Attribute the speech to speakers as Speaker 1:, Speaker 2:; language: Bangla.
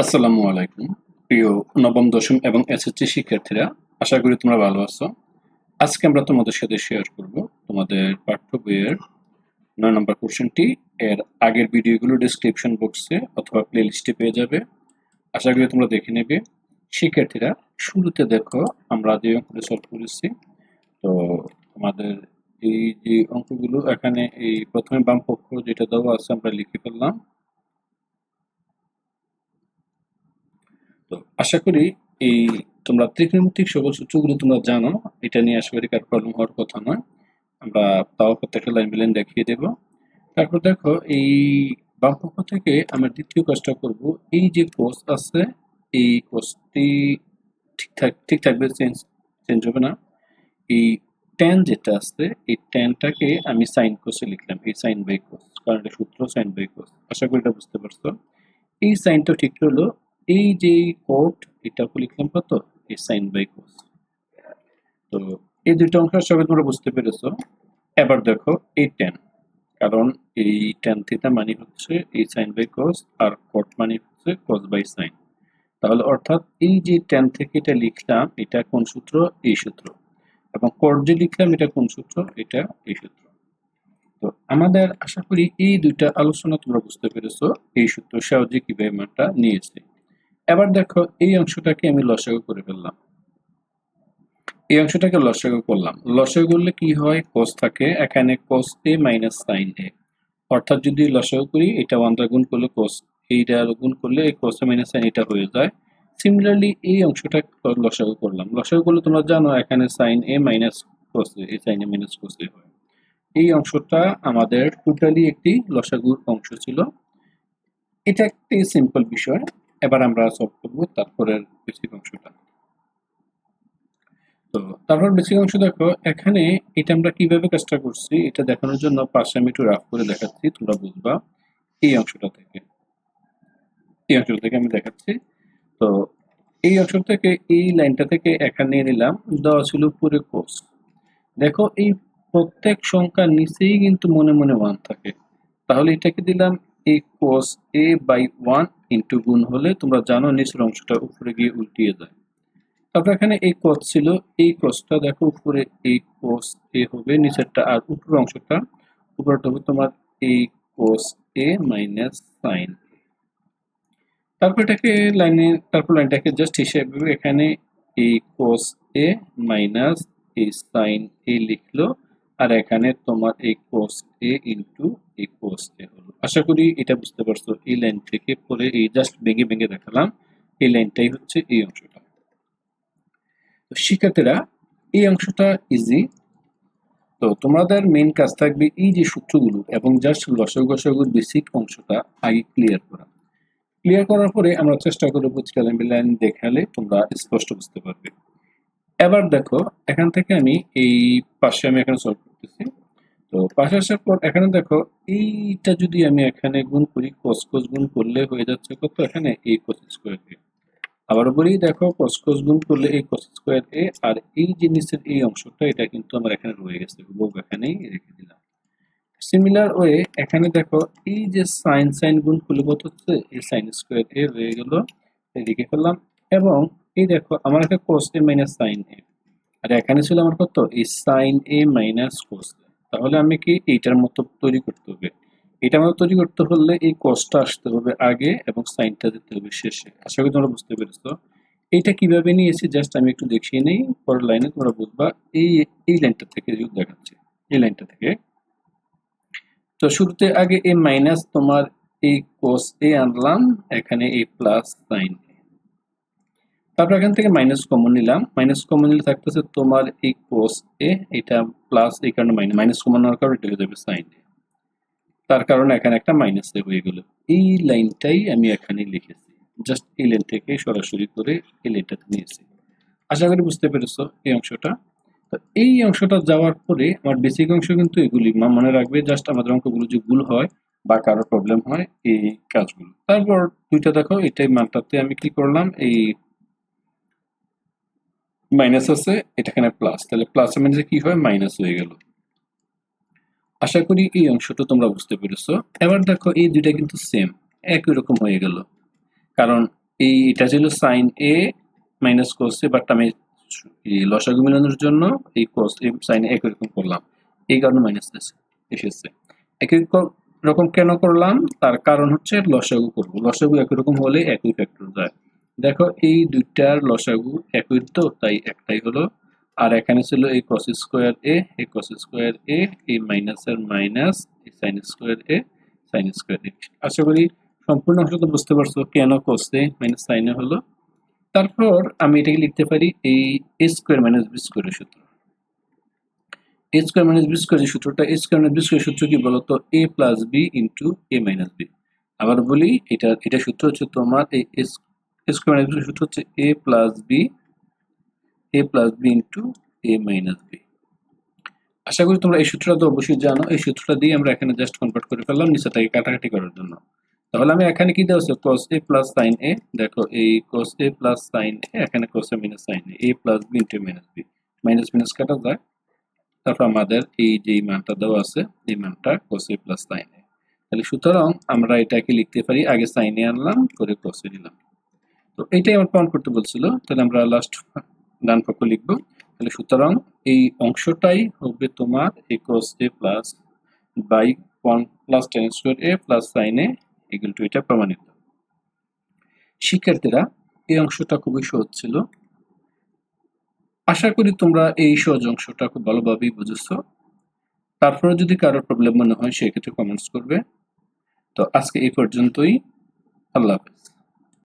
Speaker 1: আসসালামু আলাইকুম। প্রিয় নবম, দশম এবং এসএসসি শিক্ষার্থীরা, আশা করি তোমরা ভালো আছো। আজকে আমরা তোমাদের সাথে শেয়ার করব তোমাদের পাঠ্য বইয়ের নয় নম্বর কোশ্চেনটি এর আগের ভিডিওগুলো ডিসক্রিপশন বক্সে অথবা প্লে লিস্টে পেয়ে যাবে। আশা করি তোমরা দেখে নেবে। শিক্ষার্থীরা, শুরুতে দেখো, আমরা যে অঙ্কটি সলভ করেছি, তো তোমাদের এই যে অঙ্কগুলো, এখানে এই প্রথমে বাম পক্ষ যেটা দেওয়া আছে, আমরা লিখে ফেললাম তো আশা করি এই তোমরা ত্রিকোণমিতিক সকল সূত্রগুলো তোমরা জানো। এটা নিয়ে আশা করি কার প্রবলেম হওয়ার কথা নয়। আমরা তাও প্রত্যেকটা লাইন লাইন দেখিয়ে দেব। তারপর দেখো, এই বাম পক্ষ থেকে আমরা দ্বিতীয় কাজটা করব। এই যে কোর্স আছে, এই কোর্সটি ঠিকঠাক ঠিক থাকবে চেঞ্জ চেঞ্জ হবে না। এই টেন যেটা আছে, এই টেনটাকে আমি সাইন কোর্সে লিখলাম। এই সাইন বাই কোর্স কারণ এটা সূত্র সাইন বাই কোর্স আশা করি এটা বুঝতে পারছ। এই সাইনটা ঠিক হলো এই যে কোড এটাকে লিখলাম কত এই সাইন বাই কোস তো এই দুটো অংশ সবাই তোমরা বুঝতে পেরেছ। এবার দেখো এই টেন কারণ এই টেন থিটা মানে হচ্ছে এই সাইন বাই কোস আর কোট মানে হচ্ছে কোস বাই সাইন তাহলে অর্থাৎ এই যে টেন থেকে এটা লিখলাম, এটা কোন সূত্র? এই সূত্র। এবং কোট যে লিখলাম, এটা কোন সূত্র? এটা এই সূত্র। তো আমাদের আশা করি এই দুইটা আলোচনা তোমরা বুঝতে পেরেছ। এই সূত্র সাহায্যে কীভাবে মানটা নিয়েছে। এবার দেখো, এই অংশটাকে আমি লসাগু করে ফেললাম। এই অংশটাকে লসাগু করলাম। লসাগু করলে কি হয়? কোস থাকে, এখানে cos A minus sine A অর্থাৎ যদি লসাগু করি, এটা ওয়ান দ্বারা গুণ করলে কোস এইটা গুণ করলে এই কোস মাইনাস সাইন এটা হয়ে যায়। সিমিলারলি এই অংশটা লসাগু করলাম। লসাগু করলে তোমরা জানো, এখানে sine A minus cos A এই sine A minus cos A হয়। এই অংশটা আমাদের টোটালি একটি লসাগুর অংশ ছিল। এটা একটি সিম্পল বিষয়। এবার আমরা সলভ করব তারপরের বেসিক অংশটা। তো তারপর বেসিক অংশ দেখো, এখানে এটা আমরা কীভাবে কাজটা করছি, এটা দেখানোর জন্য পাশে আমি একটু রাফ করে দেখাচ্ছি, তোমরা বুঝবা এই অংশটা থেকে। এই অংশটা থেকে আমি দেখাচ্ছি। তো এই অংশ থেকে, এই লাইনটা থেকে এখানে নিলাম, দেওয়া ছিল পুরো কোর্স দেখো, এই প্রত্যেক সংখ্যার নিচেই কিন্তু মনে মনে ওয়ান থাকে। তাহলে এটাকে দিলাম এই cos A by one into গুণ হলে তোমরা জানো নিচের অংশটা উপরে গিয়ে উল্টিয়ে যায়। তারপর এখানে এই কস ছিল, এই কসটা দেখো উপরে এই কোস এ হবে, নিচেরটা আর উপরের অংশটা উপরটা হবে তোমার এই কোস এ মাইনাস সাইন তারপর এটাকে লাইনে তারপর লাইনটাকে জাস্ট হিসেবে এখানে এই কোস এ মাইনাস এই সাইন এ লিখলো, আর এখানে তোমার এই কোস এ ইন্টু এই কোস এ হলো। আশা করি এটা বুঝতে পারছ, এই লাইন থেকে পরে এই জাস্ট ভেঙে ভেঙে দেখালাম, এই লাইনটাই হচ্ছে এই অংশটা। তো শিক্ষার্থীরা, এই অংশটা ইজি তো তোমাদের মেন কাজ থাকবে এই যে সূত্রগুলো এবং জাস্ট লসক গসগুর বেসিক অংশটা আগে ক্লিয়ার করা। ক্লিয়ার করার পরে আমরা চেষ্টা করব লাইন লাইন দেখালে তোমরা স্পষ্ট বুঝতে পারবে। এবার দেখো, এখান থেকে আমি এই পাশে আমি এখানে সলভ করতেছি। তো পাশে আসার পর এখানে দেখো, এইটা যদি আমি এখানে গুণ করি কস কস গুণ করলে হয়ে যাচ্ছে কত? এখানে এই কস স্কোয়ার এ আবার বলি, দেখো কস কস গুণ করলে এই কস স্কোয়ার এ আর এই জিনিসের এই অংশটা, এটা কিন্তু আমার এখানে রয়ে গেছে। হুবহু, এখানেই রেখে দিলাম। সিমিলার ওয়ে এখানে দেখো, এই যে সাইন সাইন গুণ করলে কত হচ্ছে? এই সাইন স্কোয়ার এ রয়ে গেল। লিখে ফেললাম এবং এই দেখো, আমার একটা cos A minus sine A আর এখানে ছিল আমার কত? এই সাইন এ মাইনাস কোস তাহলে আমি কি এইটার মতো তৈরি করতে হবে? এটার মতো তৈরি করতে হলে এই কোসটা আসতে হবে আগে এবং সাইনটা দিতে হবে শেষে। আশা করি তোমরা বুঝতে পেরেছ। এইটা কীভাবে নিয়েছি জাস্ট আমি একটু দেখিয়ে নেই। পরের লাইনে তোমরা বুঝবা। এই এই লাইনটা থেকে দেখাচ্ছে, এই লাইনটা থেকে। তো শুরুতে আগে এই মাইনাস তোমার এই কোস এ আনলাম, এখানে এই প্লাস সাইন তারপর এখান থেকে মাইনাস কমন নিলাম। মাইনাস কমন নিলে থাকতেছে তোমার এই কোস এ এটা প্লাস এই কারণে মাইনাস মাইনাস কমন নেওয়ার কারণে এটা হয়ে যাবে সাইন তার কারণে এখানে একটা মাইনাস এ হয়ে গেল। এই লাইনটাই আমি এখানে লিখেছি। জাস্ট এই লাইন থেকে সরাসরি করে এই লাইনটাতে নিয়েছি। আশা করি বুঝতে পেরেছ এই অংশটা। তো এই অংশটা যাওয়ার পরে আমার বেসিক অংশ কিন্তু এগুলি মনে রাখবে জাস্ট আমাদের অঙ্কগুলো যে ভুল হয় বা কারও প্রবলেম হয়, এই কাজগুলো। তারপর দুইটা দেখো, এটাই মানটাতে আমি কি করলাম, এই মাইনাস আছে, এটা এখানে প্লাস তাহলে প্লাস মাইনাসে কি হয়? মাইনাস হয়ে গেল। আশা করি এই অংশটা তোমরা বুঝতে পেরেছ। এবার দেখো, এই দুইটা কিন্তু সেম একই রকম হয়ে গেল। কারণ এই, এটা ছিল sine A minus cos A but আমি লসাগু মিলানোর জন্য এই কোস এ সাইন একই রকম করলাম। এই কারণে মাইনাস এসেছে। একই রকম কেন করলাম? তার কারণ হচ্ছে লসাগু করব। লসাগু একই রকম হলে একই ফ্যাক্টর যায়। দেখো, এই দুইটার লসাগু একই তো, তাই একটাই হলো। আর এখানে ছিল এই কস স্কোয়ার এ এই কস স্কোয়ার এ এই মাইনাসের মাইনাস এই sine square A sine square A আশা করি সম্পূর্ণ অংশ তো বুঝতে পারছ, কেন কস এ মাইনাস সাইনে হলো। তারপর আমি এটাকে লিখতে পারি এই এ স্কোয়ার মাইনাস বি স্কোয়ারের সূত্র। এ স্কোয়ার মাইনাস বি স্কোয়ারের সূত্রটা এ স্কোয়ার মাইনাস বি স্কোয়ারের সূত্র কি বলতো? A plus B into A minus B আবার বলি, এটা এটা সূত্র হচ্ছে তোমার এই স্কোয়ার মাইনাস সূত্র হচ্ছে A plus B A plus B into A minus B আশা করি তোমরা এই সূত্রটা তো অবশ্যই জানো। এই সূত্রটা দিয়ে আমরা এখানে জাস্ট কনভার্ট করে ফেললাম কাটাকাটি করার জন্য। তাহলে আমি এখানে কি দেওয়া প্লাস সাইন এ দেখো এই প্লাস সাইন এ এখানে প্লাস মাইনাস মাইনাস কাটা যায়। তারপর আমাদের এই যে মানটা দেওয়া আছে, এই মানটা cos a plus sine A তাহলে সুতরাং আমরা এটাকে লিখতে পারি, আগে সাইন আনলাম করে cos নিলাম। তো এইটাই আমার প্রমাণ করতে বলছিল। তাহলে আমরা লাস্ট ডান পক্ষ লিখব। তাহলে সুতরাং এই অংশটাই হবে তোমার এই cos a plus by one plus ten square A plus sine A equal to এটা প্রমাণিত। শিক্ষার্থীরা, এই অংশটা খুবই সহজ ছিল। আশা করি তোমরা এই সহজ অংশটা খুব ভালোভাবেই বুঝেছ। তারপরে যদি কারোর প্রবলেম মনে হয়, সেক্ষেত্রে কমেন্টস করবে। তো আজকে এই পর্যন্তই। আল্লাহ হাফেজ।